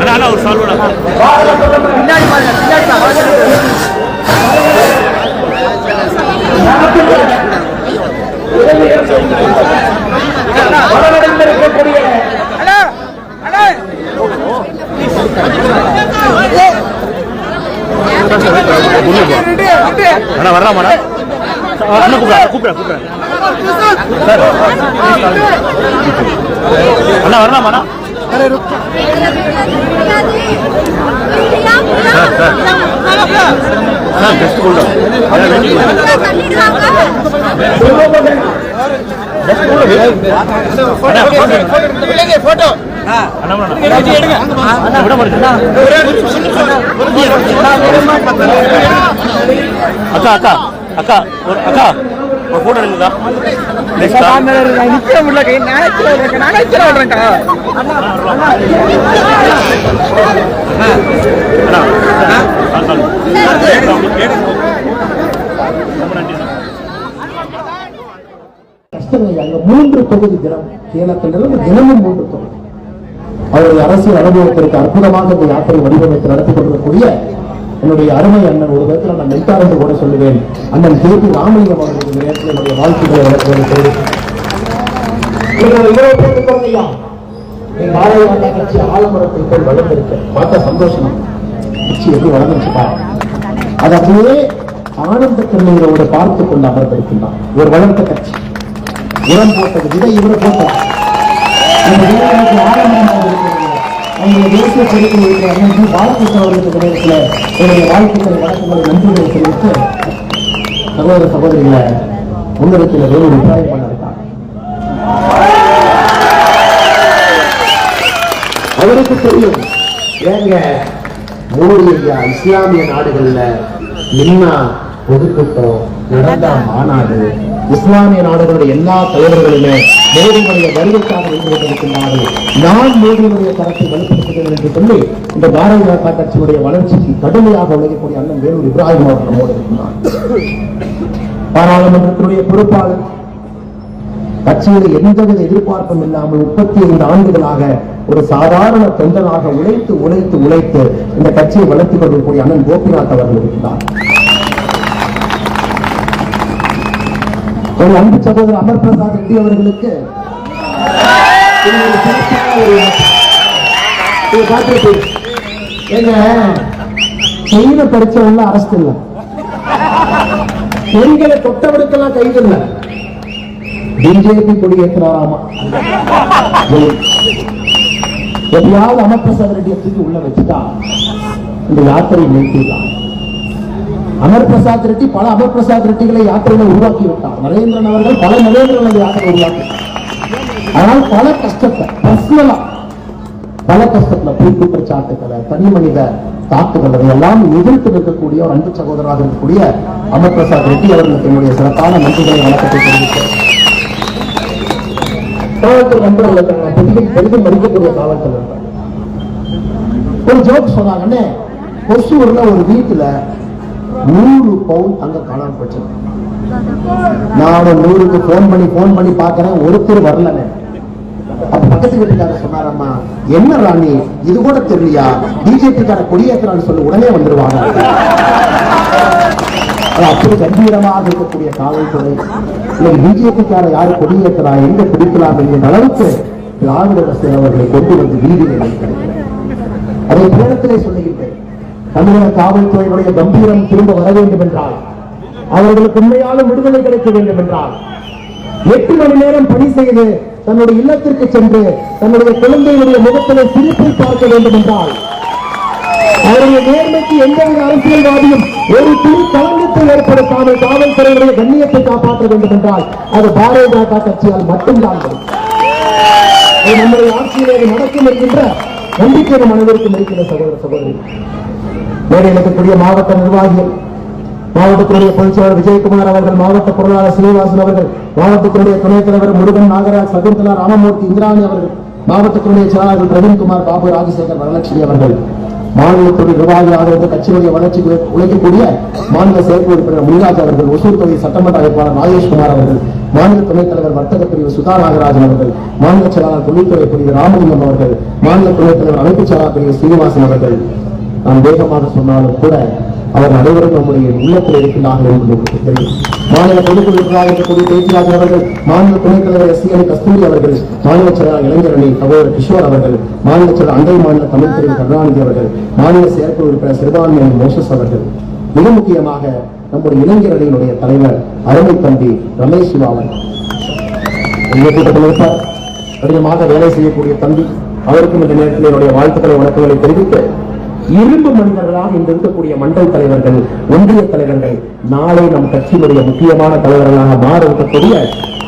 அண்ணா அண்ணா ஒரு சால்வடா அண்ணா வரலாமாடா அண்ணா கூப்பிட கூப்பிட கூப்பிட சார் அண்ணா. வரலாமாண்ணா சார் சார் சார் பெஸ்ட் கொண்டு அக்கா அக்கா அக்கா ஒரு அக்கா ஒரு போட்டோ எடுங்கக்கா. நெக்ஸ்ட் நிக்க முடியல கை நினைச்சு நினைச்சு விடுறேன்க்கா மூன்று தொகுதி தினம் சேலத்திலிருந்து தினமும் மூன்று தொகுதி. அவருடைய அரசியல் அனுபவத்திற்கு அற்புதமாக இந்த யாத்திரை வடிவமைத்து நடத்தி கொண்டிருக்கக்கூடிய என்னுடைய அருமை அண்ணன் ஒரு விதத்தில் நான் மென்டார் கூட சொல்லுவேன். அண்ணன் திருப்பி ராமலிங்கம் அவர்களுக்கு இந்த நேரத்தில் என்னுடைய வாழ்த்துக்களை வழங்குவது. பாரதிய கட்சி ஆலமரத்தை பார்த்தா சந்தோஷம்? கட்சி எப்படி வளர்ந்துருச்சுட்டாங்க அது அப்படியே ஆனந்த கண்ணீரோடு பார்த்து கொண்டு அமர்ந்திருக்கின்றான் ஒரு வளர்ந்த கட்சி. உரம் போட்டது விதை இவரை போட்டது. இருக்கிறது அவங்களுடைய தேசிய பொறுப்பில் இருக்கிற அண்ணன் அவர்களுக்கு நேரத்தில் என்னுடைய வாழ்த்துக்களை வழக்கங்களை நன்றிகளை தெரிவித்து சகோதர சகோதரிகளை முன்னிறுத்தில வேறு அபிப்பிராயம் பண்ண இருக்காங்க அவருக்கு தெரியும் ஏங்க மோடி ஐயா இஸ்லாமிய நாடுகள்ல நின்னா பொதுக்கூட்டம் மாநாடு இஸ்லாமிய நாடுகளுடைய எல்லா தலைவர்களுமே மோடியுடைய வருகைக்காக நின்று கொண்டிருக்கின்றார்கள். நான் மோடியுடைய தரத்தை வலுப்படுத்துகிறேன் என்று சொல்லி இந்த பாரதிய ஜனதா கட்சியுடைய வளர்ச்சிக்கு கடுமையாக உழைக்கக்கூடிய அண்ணன் வேலூர் இப்ராஹிம் அவர்கள் நம்மோடு இருக்கிறார். பாராளுமன்றத்தினுடைய பொறுப்பாளர் கட்சியில் எந்தவித எதிர்பார்ப்பும் இல்லாமல் முப்பத்தி ஐந்து ஆண்டுகளாக ஒரு சாதாரண தொண்டனாக உழைத்து உழைத்து உழைத்து இந்த கட்சியை வளர்த்துக் கொண்டிருக்கக்கூடிய அண்ணன் கோபிநாத் அவர்கள் இருக்கிறார். ஒரு அன்பு சகோதரர் அமர் பிரசாத் ரெட்டி அவர்களுக்கு இது செய்த படிச்சவங்க அரசு இல்லை. பெண்களை தொட்டவருக்கெல்லாம் கைது இல்லை பிஜேபி கொடியேற்கிறாராமா எப்படியாவது அமர்பிரசாத் ரெட்டியை தூக்கி உள்ள வச்சுட்டா இந்த யாத்திரை நிறுத்திடலாம். அமர் பிரசாத் ரெட்டி பல அமர் பிரசாத் ரெட்டிகளை யாத்திரைகளை உருவாக்கி விட்டார் நரேந்திரன் அவர்கள் பல நரேந்திரன் யாத்திரை உருவாக்கி ஆனால் பல கஷ்டத்தை பர்சனலா பல கஷ்டத்துல பொய் குற்றச்சாட்டுகளை தனி மனித தாக்குதல் எல்லாம் எதிர்த்து நிற்கக்கூடிய ஒரு அன்பு சகோதரராக இருக்கக்கூடிய அமர் பிரசாத் ரெட்டி அவர்களுக்கு என்னுடைய சிறப்பான நன்றிகளை வணக்கத்தை தெரிவித்தேன் காவல்துறை நண்பர்கள் இருக்காங்க. பெரிதும் பெரிதும் மதிக்கக்கூடிய காவல்துறை ஒரு ஜோக் சொன்னாங்கன்னு கொசூர்ல ஒரு வீட்டுல நூறு பவுன் அங்க காணாம போச்சு. நானும் நூறுக்கு போன் பண்ணி போன் பண்ணி பாக்குறேன். ஒருத்தர் வரல அப்ப பக்கத்து வீட்டுக்காரர் சொன்னாரம்மா என்ன ராணி? இது கூட தெரியலையா? பிஜேபி கார கொடியேற்றான்னு சொல்லி உடனே வந்துருவாங்க. அது அப்படி கம்பீரமாக இருக்கக்கூடிய காவல்துறை. இல்லை பிஜேபிக்கார யாரு கொடியேற்றா எங்க பிடிக்கலாம் என்கிற அளவுக்கு திராவிட அரசு அவர்களை கொண்டு வந்து வீதியில் வைக்கிறது அதை நேரத்திலே சொல்லுகின்றேன். தமிழக காவல்துறையினுடைய கம்பீரம் திரும்ப வர வேண்டும் என்றால் அவர்களுக்கு உண்மையான விடுதலை கிடைக்க வேண்டும் என்றால் எட்டு மணி நேரம் பணி செய்து தன்னுடைய இல்லத்திற்கு சென்று தன்னுடைய குழந்தைகளுடைய முகத்திலே திருப்பி பார்க்க வேண்டும் என்றால் அவருடைய நேர்மைக்கு எந்தவித அரசியல்வாதியும் ஒரு துணி களங்கத்தை ஏற்படுத்தாமல் காவல்துறையினுடைய கண்ணியத்தை காப்பாற்ற வேண்டும் என்றால் அது பாரதிய ஜனதா கட்சியால் மட்டும்தான் நம்முடைய ஆட்சியிலே நடக்கும் என்கின்ற நம்பிக்கை நம் அனைவருக்கும் இருக்கிற சகோதர சகோதரி மேடையில் இருக்கக்கூடிய மாவட்ட நிர்வாகிகள் மாவட்டத்தினுடைய பொதுச்செயலாளர் விஜயகுமார் அவர்கள் மாவட்ட பொருளாளர் சீனிவாசன் அவர்கள் மாவட்டத்தினுடைய துணைத் தலைவர் முருகன் நாகராஜ் சகுந்தலா ராமமூர்த்தி இந்திராணி அவர்கள் மாவட்டத்தினுடைய செயலாளர்கள் பிரவீன்குமார் பாபு ராஜசேகர் வரலட்சுமி அவர்கள். மாநிலத்துடைய நிர்வாகியாக இருந்த கட்சியினுடைய வளர்ச்சிக்கு உழைக்கக்கூடிய மாநில செயற்குழு உறுப்பினர் முனிராஜ் அவர்கள் ஒசூர் தொகுதி சட்டமன்ற அமைப்பாளர் ராஜேஷ்குமார் அவர்கள் மாநில துணைத் தலைவர் வர்த்தக பிரிவு சுதா நாகராஜன் அவர்கள் மாநில செயலாளர் தொழில்துறை பிரிவு ராமலிங்கம் அவர்கள் மாநில துணைத் தலைவர் அமைப்பு செயலாளர் பிரிவு சீனிவாசன் அவர்கள். நாம் வேகமாக சொன்னாலும் கூட அவர் அனைவரும் நம்முடைய உள்ளத்தில் இருக்கிறார்கள் என்று தெரியும். மாநில பொதுக்குழுக்களாக இருக்கக்கூடிய பேச்சிராஜன் அவர்கள் மாநில துணைத் தலைவர் எஸ். சி. கஸ்தூரி அவர்கள் மாநில செயலாளர் இளைஞரணி சகோதரர் கிஷோர் அவர்கள் மாநில செயலர் அண்டை மாநில தமிழ் பிரிவு கருணாநிதி அவர்கள் மாநில செயற்குழு உறுப்பினர் சிறுபான்மையின் மோசஸ் அவர்கள். மிக முக்கியமாக நம்முடைய இளைஞரணியினுடைய தலைவர் அருமை தம்பி ரமேஷ் சிவாவன் கடினமாக வேலை செய்யக்கூடிய தம்பி அவருக்கும் இந்த நேரத்தில் என்னுடைய வாழ்த்துக்களை வணக்கங்களை தெரிவித்து இரும்பு மனிதர்களாக இன்று இருக்கக்கூடிய மண்டல் தலைவர்கள் ஒன்றிய தலைவர்கள் நாளை நம் கட்சியினுடைய முக்கியமான தலைவர்களாக மாற இருக்கக்கூடிய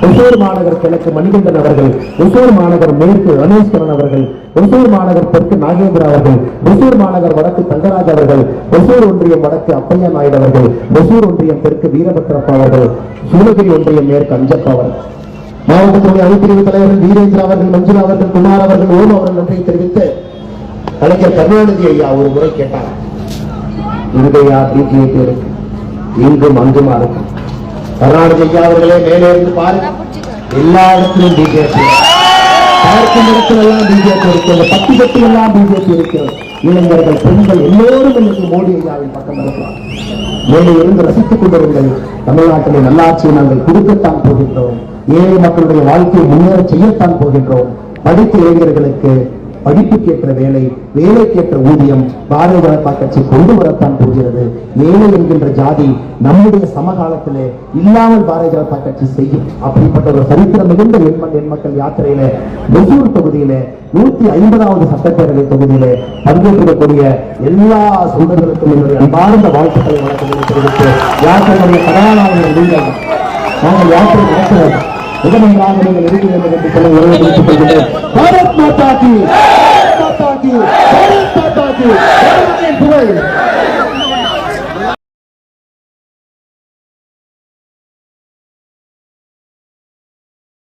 ஒசூர் மாநகர் கிழக்கு மணிகண்டன் அவர்கள் ஒசூர் மாநகர் மேற்கு ரமேஸ்வரன் அவர்கள் ஒசூர் மாநகர் தெற்கு நாகேந்திர அவர்கள் ஒசூர் மாநகர் வடக்கு தங்கராஜ் அவர்கள் ஒசூர் ஒன்றியம் வடக்கு அப்பையா நாயுடு அவர்கள் ஒசூர் ஒன்றியம் தெற்கு வீரபத்ரப்பா அவர்கள் சூளகிரி ஒன்றியம் மேற்கு அஞ்சப்பா அவர்கள். மாவட்டத்துடைய அணிப்பிரிவு தலைவர்கள் வீரேந்திர அவர்கள் மஞ்சுளா அவர்கள் குமார் அவர்கள் ஓம் அவர்கள் நன்றியை தெரிவித்து கலைஞர் கருணாநிதி ஐயா ஒரு முறை கேட்டார். இருக்கையா பிஜேபி இருக்கு இங்கும் அங்குமா இருக்கு கருணாநிதி ஐயா அவர்களே மேலே இருந்து பாருங்க எல்லா இடத்திலும் பிஜேபி பார்க்கும் இடத்திலெல்லாம் பிஜேபி இருக்கு பத்து பத்து எல்லாம் பிஜேபி இருக்கு இளைஞர்கள் பெண்கள் எல்லோரும் இன்னைக்கு மோடி ஐயாவின் பக்கம் இருக்கிறார் மேலே இருந்து ரசித்துக் கொண்டிருங்கள். தமிழ்நாட்டிலே நல்லாட்சியை நாங்கள் கொடுக்கத்தான் போகின்றோம். ஏழை மக்களுடைய வாழ்க்கையை முன்னேற செய்யத்தான் போகின்றோம். படித்த இளைஞர்களுக்கு படிப்புக்கேற்ற வேலை வேலைக்கேற்ற ஊதியம் பாரதிய ஜனதா கட்சி கொண்டு வரத்தான் போகிறது. ஏழை என்கின்ற ஜாதி நம்முடைய சமகாலத்திலே இல்லாமல் பாரதிய ஜனதா கட்சி செய்யும். அப்படிப்பட்ட ஒரு சரித்திரம் மிகுந்த எண்மண் எண்மக்கள் யாத்திரையில ஒசூர் தொகுதியில நூத்தி ஐம்பதாவது சட்டப்பேரவை தொகுதியில பங்கேற்கக்கூடிய எல்லா சொந்தங்களுக்கும் என்னுடைய அன்பார்ந்த வாழ்த்துக்களை வழக்கங்களை தெரிவித்து யாத்திரையுடைய கதாநாயகர்கள் நீங்கள் நாங்கள் யாத்திரை நடத்துவோம். முதன்மையாக நீங்கள் இருக்க வேண்டும் என்று சொல்ல உறவு குறித்துக் கொள்கிறேன் பாரத் மாதா பாரத் மாதா பாரத் மாதா கி புகழ்